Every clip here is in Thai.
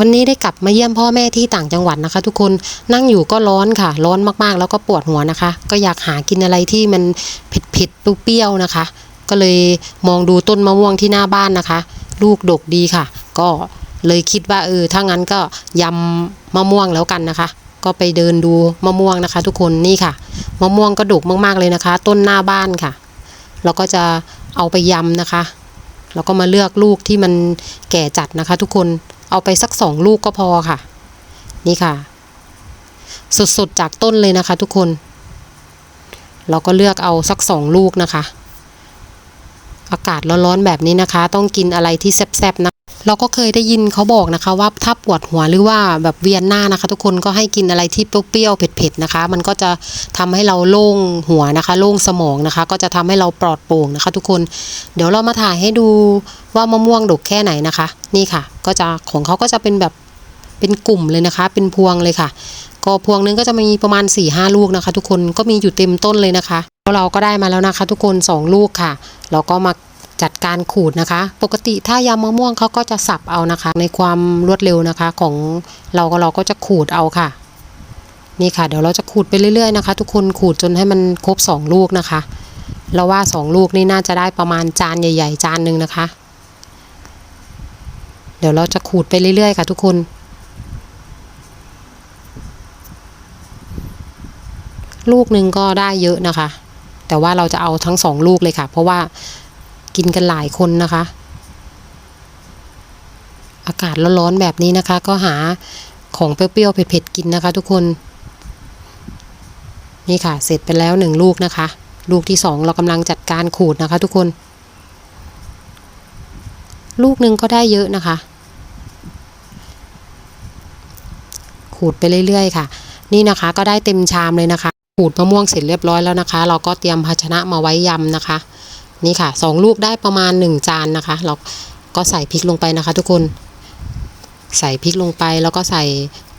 วันนี้ได้กลับมาเยี่ยมพ่อแม่ที่ต่างจังหวัดนะคะ ทุกคนนั่งอยู่ก็ร้อนค่ะ ร้อนมากๆ แล้วก็ปวดหัวนะคะ ก็อยากหากินอะไรที่มันเผ็ดๆเปรี้ยวๆนะคะ ก็เลยมองดูต้นมะม่วงที่หน้าบ้านนะคะ ลูกดกดีค่ะ ก็เลยคิดว่าเออถ้างั้นก็ยำมะม่วงแล้วกันนะคะ ก็ไปเดินดูมะม่วงนะคะ ทุกคนนี่ค่ะมะม่วงก็ดกมากๆเลยนะคะ ต้นหน้าบ้านค่ะ เราก็จะเอาไปยำนะคะ แล้วก็มาเลือกลูกที่มันแก่จัดนะคะ ทุกคน เอาไปสักสองลูกก็พอค่ะ นี่ค่ะ สดๆจากต้นเลยนะคะ ทุกคน เราก็เลือกเอาสักสองลูกนะคะ อากาศร้อนๆแบบนี้นะคะ ต้องกินอะไรที่แซ่บๆนะ เราก็เคยได้ยินเขาบอกนะคะ ว่าถ้าปวดหัวหรือว่าแบบเวียนหน้านะคะ ทุกคนก็ให้กินอะไรที่เปรี้ยวๆเผ็ดๆนะคะ มันก็จะทำให้เราโล่งหัวนะคะ โล่งสมองนะคะ ก็จะทำให้เราปลอดโปร่งนะคะ ทุกคนเดี๋ยวเรามาถ่ายให้ดูว่ามะม่วงดกแค่ไหนนะคะ นี่ค่ะ ก็จะของเขาก็จะเป็นแบบเป็นกลุ่มเลยนะคะ เป็นพวงเลยค่ะ ก็พวงนึงก็จะมีประมาณ4ี่ห้าลูกนะคะ ทุกคนก็มีอยู่เต็มต้นเลยนะคะแล้วเราก็ได้มาแล้วนะคะ ทุกคนสองลูกค่ะ เราก็มา จัดการขูดนะคะ ปกติถ้ายำมะม่วงเขาก็จะสับเอานะคะ ในความรวดเร็วนะคะ ของเราก็เราก็จะขูดเอาค่ะ นี่ค่ะ เดี๋ยวเราจะขูดไปเรื่อยๆนะคะ ทุกคนขูดจนให้มันครบสองลูกนะคะ เราว่าสองลูกนี่น่าจะได้ประมาณจานใหญ่ ๆ จานหนึ่งนะคะ เดี๋ยวเราจะขูดไปเรื่อยๆ ค่ะ ทุกคนลูกหนึ่งก็ได้เยอะนะคะ แต่ว่าเราจะเอาทั้งสองลูกเลยค่ะ เพราะว่า กินกันหลายคนนะคะ อากาศร้อนๆแบบนี้นะคะ ก็หาของเปรี้ยวๆเผ็ดๆกินนะคะ ทุกคน นี่ค่ะ เสร็จไปแล้วหนึ่งลูกนะคะ ลูกที่สองเรากำลังจัดการขูดนะคะ ทุกคน ลูกหนึ่งก็ได้เยอะนะคะ ขูดไปเรื่อย ๆ ค่ะ นี่นะคะก็ได้เต็มชามเลยนะคะขูดมะม่วงเสร็จเรียบร้อยแล้วนะคะ เราก็เตรียมภาชนะมาไว้ยำนะคะ นี่ค่ะสองลูกได้ประมาณหนึ่งจานนะคะ เราก็ใส่พริกลงไปนะคะ ทุกคน ใส่พริกลงไปแล้วก็ใส่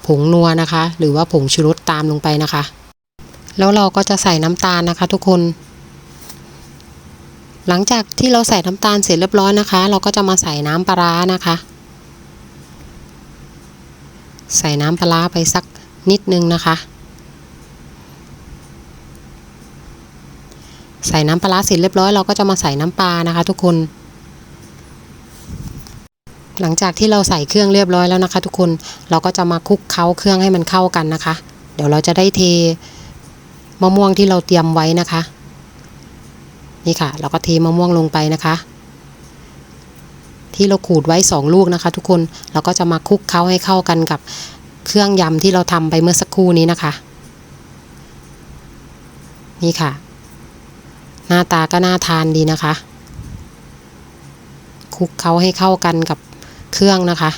ผงนัวนะคะ หรือว่าผงชูรสตามลงไปนะคะ แล้วเราก็จะใส่น้ำตาลนะคะ ทุกคน หลังจากที่เราใส่น้ำตาลเสร็จเรียบร้อยนะคะ เราก็จะมาใส่น้ำปลาร้านะคะ ใส่น้ำปลาร้าไปสักนิดนึงนะคะ ใส่น้ำปลาร้าเสร็จเรียบร้อยเราก็จะมาใส่น้ำปลานะคะทุกคน หลังจากที่เราใส่เครื่องเรียบร้อยแล้วนะคะ ทุกคนเราก็จะมาคลุกเคล้าเครื่องให้มันเข้ากันนะคะ เดี๋ยวเราจะได้เทมะม่วงที่เราเตรียมไว้นะคะ นี่ค่ะ เราก็เทมะม่วงลงไปนะคะ ที่เราขูดไว้สองลูกนะคะ ทุกคนเราก็จะมาคลุกเคล้าให้เข้ากันกับเครื่องยำที่เราทำไปเมื่อสักครู่นี้นะคะ นี่ค่ะ หน้าตาก็น่าทานดีนะคะ คลุกเคล้าให้เข้ากันกับเครื่องนะคะ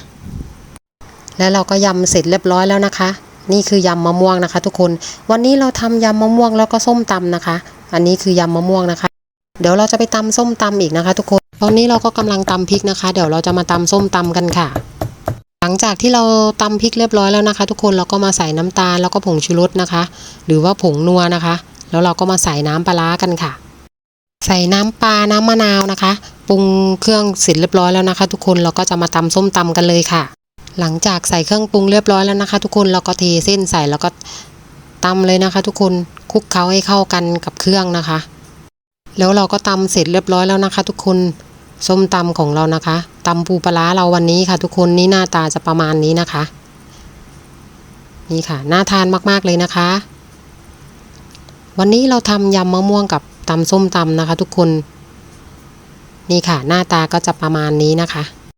แล้วเราก็ยำเสร็จเรียบร้อยแล้วนะคะ นี่คือยำมะม่วงนะคะ ทุกคน วันนี้เราทำยำมะม่วงแล้วก็ส้มตำนะคะ อันนี้คือยำมะม่วงนะคะ เดี๋ยวเราจะไปตำส้มตำอีกนะคะ ทุกคน ตอนนี้เราก็กำลังตำพริกนะคะ เดี๋ยวเราจะมาตำส้มตำกันค่ะหลังจากที่เราตำพริกเรียบร้อยแล้วนะคะ ทุกคนเราก็มาใส่น้ำตาลแล้วก็ผงชูรสนะคะ หรือว่าผงนัวนะคะ แล้วเราก็มาใส่น้ำปลาร้ากันค่ะ ใส่น้ำปลา น้ำมะนาวนะคะ ปรุงเครื่องเสร็จเรียบร้อยแล้วนะคะ ทุกคนเราก็จะมาตำส้มตำกันเลยค่ะ หลังจากใส่เครื่องปรุงเรียบร้อยแล้วนะคะ ทุกคนเราก็เทเส้นใส่แล้วก็ตำเลยนะคะ ทุกคนคลุกเคล้าให้เข้ากันกับเครื่องนะคะ แล้วเราก็ตำเสร็จเรียบร้อยแล้วนะคะ ทุกคนส้มตำของเรานะคะตำปูปลาเราวันนี้ค่ะ ทุกคนนี่หน้าตาจะประมาณนี้นะคะ นี่ค่ะน่าทานมากๆเลยนะคะ วันนี้เราทำยำมะม่วงกับ ตำส้มตำนะคะ ทุกคน นี่ค่ะ หน้าตาก็จะประมาณนี้นะคะ